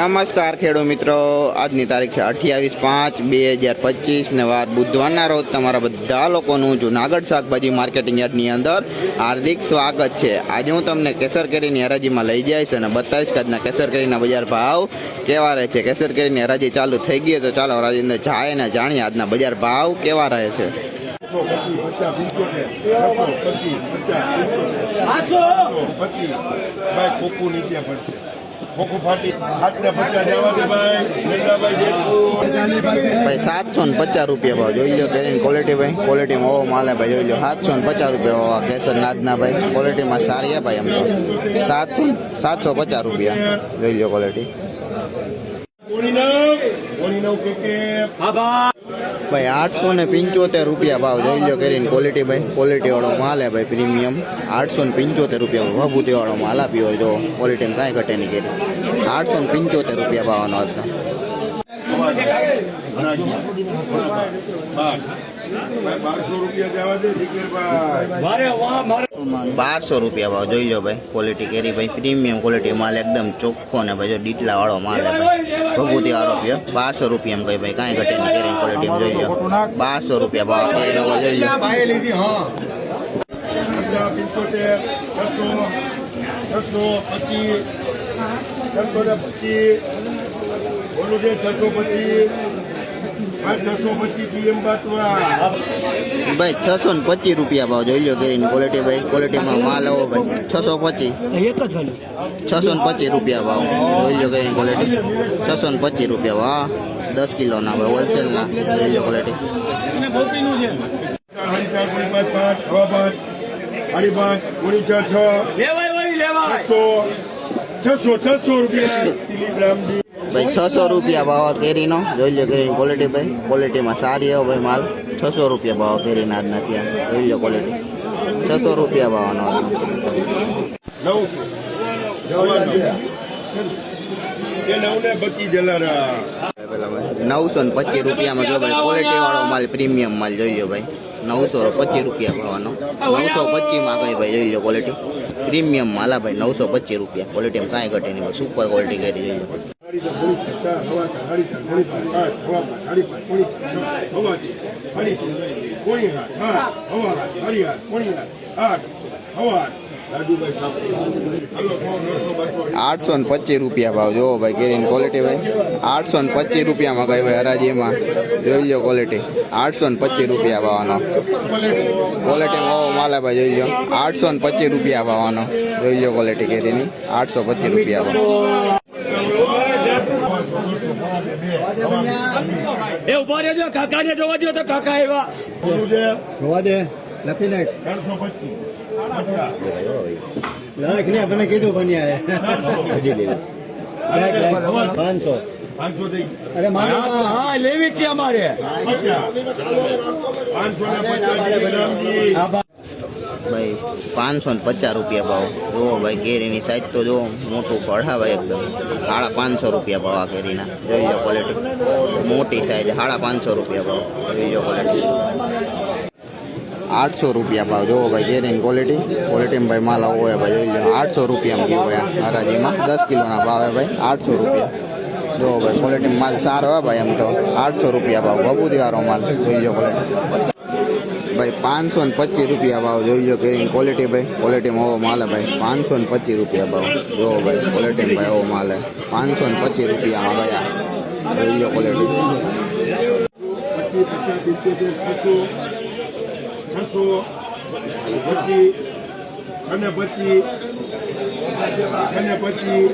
નમસ્કાર ખેડૂત મિત્રો આજની તારીખ છે અઠ્યાવીસ પાંચ બે હજાર પચીસ ને વાર બુધવારના રોજ તમારા બધા લોકોનું જુનાગઢ શાકભાજી માર્કેટિંગ યાર્ડની અંદર હાર્દિક સ્વાગત છે આજે હું તમને કેસર કેરીની હરાજીમાં લઈ જઈશ અને બતાવીશ કે આજના કેસર કેરીના બજાર ભાવ કેવા રહે છે કેસર કેરીની હરાજી ચાલુ થઈ ગઈ તો ચાલો હરાજી અંદર જાય અને જાણીએ આજના બજાર ભાવ કેવા રહે છે પચીસ પચાસ ખોખું નીચે પડશે ખોખું ફાટી હાથને પચાસ જવા દે ભાઈ નંદાભાઈ જેટલું ભાઈ સાતસો ને પચાસ રૂપિયા ભાવ જોઈ લો કેરીની ક્વોલિટી ભાઈ. ક્વોલિટીમાં ઓવો માલે ભાઈ, જોઈ લો. સાતસો ને પચાસ રૂપિયા ભાવ આ કેસર નાદના ભાઈ. ક્વોલિટીમાં સારી હે ભાઈ એમ તો. સાતસો સાતસો પચાસ રૂપિયા. જોઈ લો ક્વોલિટી કોણી નવ કોણી નવ કે કે ભાઈ આઠસો ને પંચોતેર રૂપિયા ભાવ જોઈ લો કેરીની ક્વોલિટી ભાઈ. ક્વોલિટી વાળો માલ હે ભાઈ પ્રીમિયમ આઠસો ને પંચોતેર રૂપિયા ભભૂતિ વાળો માલ આ પ્યોર જો. ક્વોલિટીમાં કાંઈ ઘટે નહીં કેરી. આઠસો ને પંચોતેર રૂપિયા ભાવનો હતો. બારસો રૂપિયા ભાવ જોઈ લો ભાઈ ક્વોલિટી કેરી ભાઈ પ્રીમિયમ ક્વોલિટી માલ એકદમ ચોખ્ખો ને ભાઈ જો ડીટલા વાળો માલ હે ભાઈ. વાળો પીયો બારસો રૂપિયા કઈ ભાઈ કાંઈ ઘટે નહીં કેરી ક્વોલિટી જોઈ લો. બારસો રૂપિયા ભાવ કેરી લોકો જોઈ લો. પંચોતેર છસો છસો પચીસ છસો ને પચીસ બોલું છે છસો પચીસ ભાઈ છસો ને પચીસ રૂપિયા ભાવ જોઈ લો કરીને ક્વોલિટી ભાઈ ક્વોલિટીમાં માલ આવો ભાઈ છસો પચીસ. એક જ છસો ને પચીસ રૂપિયા ભાવ જોઈ લો કરીને ક્વોલિટી છસો ને પચીસ રૂપિયા ભાવ દસ કિલોના ભાઈ હોલસેલના જોઈ લો ક્વોલિટી સાડી પાંચ પાંચ પાંચ સાડી પાંચ પોણી છ છ. છસો છસો રૂપિયા ભાઈ છસો રૂપિયા ભાવ કેરીનો. જોઈ લો કેરીની ક્વોલિટી ભાઈ. ક્વોલિટીમાં સારી હોય ભાઈ માલ. છસો રૂપિયા ભાવ કેરીના આજના ત્યાં. જોઈ લો ક્વોલિટી છસો રૂપિયા ભાવનો નવસો ને પચીસ રૂપિયામાં જો ભાઈ ક્વોલિટી વાળો માલ પ્રીમિયમ માલ જોઈ લો ભાઈ. નવસો પચીસ રૂપિયા ભાવનો. નવસો પચીસમાં કઈ ભાઈ જોઈ લો ક્વોલિટી પ્રીમિયમ માલાભાઈ ભાઈ નવસો પચીસ રૂપિયા. ક્વોલિટી કાંઈ ઘટે નહીં. સુપર ક્વોલિટી કરી રહી આઠસો ને પચીસ રૂપિયા ભાવ. જોવો ભાઈ કેરીની ક્વોલિટી ભાઈ. આઠસો ને પચીસ રૂપિયામાં કઈ ભાઈ હરાજીમાં જોઈ લો ક્વોલિટી આઠસો ને પચીસ રૂપિયા ભાવાનો ક્વોલિટી ઓવો માલે ભાઈ જોઈ લો. આઠસો ને પચીસ રૂપિયા ભાવાનો જોઈ લો ક્વોલિટી કેરીની. આઠસો પચીસ રૂપિયા ભાવ એ ઊભા રહેજો કાકા ને જોવા દો તો કાકા એવા જોવા દે લખી નાખ લાખ ને મને કીધું બન્યા પાંચસો. પાંચસો થઈ અરે મારે હા લેવી છે અમારે. ભાઈ પાંચસો ને પચાસ રૂપિયા ભાવ. જુઓ ભાઈ કેરીની સાઈઝ તો જુઓ મોટું કઢા ભાઈ એકદમ. સાડા પાંચસો રૂપિયા ભાવ આ કેરીના. જોઈ લો ક્વોલિટી મોટી સાઈઝ સાડા પાંચસો રૂપિયા ભાવ. જોઈ લો ક્વોલિટી આઠસો રૂપિયા ભાવ. જુઓ ભાઈ કેરીની ક્વોલિટી ક્વોલિટીમાં ભાઈ માલ આવો હોય ભાઈ જોઈ લો. આઠસો રૂપિયામાં ગયો ભાઈ હરાજીમાં. દસ કિલોના ભાવે ભાઈ આઠસો રૂપિયા. જુઓ ભાઈ ક્વોલિટી માલ સારો હોય ભાઈ એમ તો. આઠસો રૂપિયા ભાવ બબુદી વાળો માલ, જોઈ જો ક્વોલિટી ભાઈ પાંચસો ને પચીસ રૂપિયા ભાવ, જોઈ લો કરીને ક્વોલિટી ભાઈ. ક્વોલિટીમાં ઓવો માલ ભાઈ. પાંચસો ને પચીસ રૂપિયા ભાવ. જો ભાઈ ક્વોલિટીમાં ભાઈ ઓવો માલ પાંચસો ને પચીસ રૂપિયામાં ગયા. જોઈ જો ક્વોલિટી અને પછી, અને પચીસ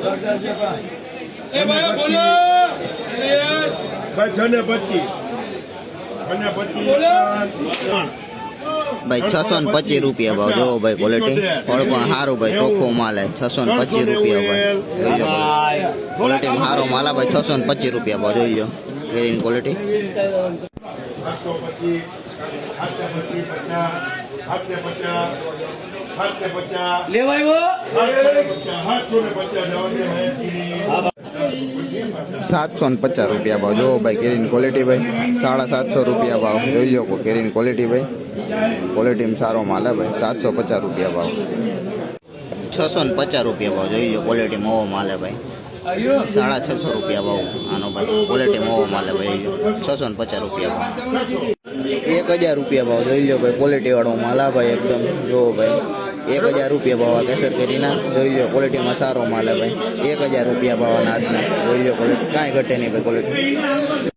ભાઈ છસો ને પચીસ રૂપિયા ભાવ. જો ભાઈ ક્વોલિટી ફળ પણ સારું ભાઈ ચોખ્ખો માલ હે. છસો ને પચીસ રૂપિયા ભાઈ. જોઈ લો ક્વોલિટીમાં સારો માલ ભાઈ. છસો ને પચીસ રૂપિયા ભાવ. જોઈ લો. કેરીની ક્વોલિટી લેવાયો ને પચાસ જવા સાતસો ને પચાસ રૂપિયા ભાવ. જો ભાઈ, કેરીની ક્વોલિટી ભાઈ. સાડા સાતસો રૂપિયા ભાવ. જોઈ લો કેરીની ક્વોલિટી ભાઈ. ક્વોલિટીમાં સારો માલ ભાઈ. સાતસો પચાસ રૂપિયા ભાવ. છસો ને પચાસ રૂપિયા ભાવ. જોઈ લો ક્વોલિટી મોવો માલે ભાઈ. સાડા છસો રૂપિયા ભાવ. આનો ભાઈ. ક્વોલિટી મોવો માલે ભાઈ. છસો ને પચાસ રૂપિયા ભાવ. એક હજાર રૂપિયા ભાવ. જોઈ લો ભાઈ ક્વોલિટી વાળો માલ ભાઈ, એકદમ. જોવો ભાઈ. એક હજાર રૂપિયા ભાવ કેસર કેરીના. જોઈ લો ક્વોલિટીમાં સારો માલ ભાઈ. એક હજાર રૂપિયા ભાવાના આજના જોઈ લો ક્વોલિટી કાંઈ ઘટે નહીં ભાઈ ક્વોલિટી